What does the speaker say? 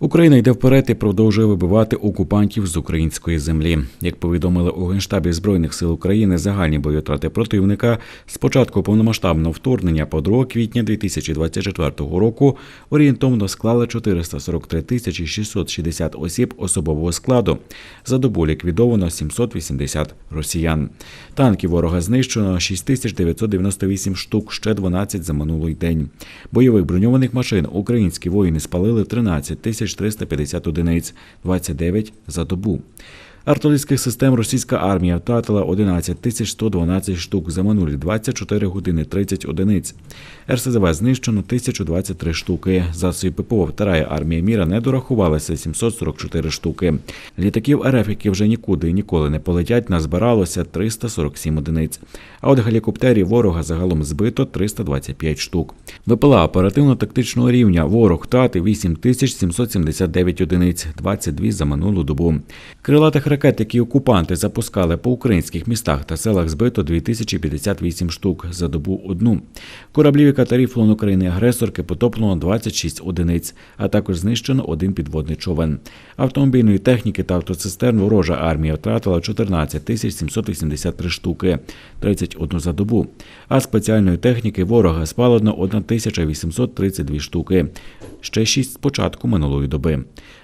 Україна йде вперед і продовжує вибивати окупантів з української землі. Як повідомили у генштабі збройних сил України, загальні бойотрати противника з початку повномасштабного вторгнення по 2 квітня 2024 року орієнтовно склали 443 тисячі 660 осіб особового складу. За добу ліквідовано 780 росіян. Танків ворога знищено 6998 штук, ще 12 за минулий день. Бойових броньованих машин українські воїни спалили 13 тисяч 350 одиниць, 29 за добу. Артилерійських систем російська армія втратила 11 тисяч 112 штук за минулі 24 години 30 одиниць. РСЗВ знищено 1023 штуки. Засобів ППО вторая армія міра не дорахувалася 744 штуки. Літаків РФ, які вже нікуди і ніколи не полетять, назбиралося 347 одиниць. А от гелікоптерів ворога загалом збито 325 штук. ВПЛА оперативно-тактичного рівня ворог втрати 8779 одиниць, 22 за минулу добу. Крилатих ракет, які окупанти запускали по українських містах та селах, збито 2058 штук за добу одну. Кораблів і катерів флон України агресорки потоплено 26 одиниць, а також знищено один підводний човен. Автомобільної техніки та автоцистерн ворожа армія втратила 14 тисяч 783 штуки, 31 за добу. А спеціальної техніки ворога спалено 1832 штуки, ще 6 з початку минулої доби.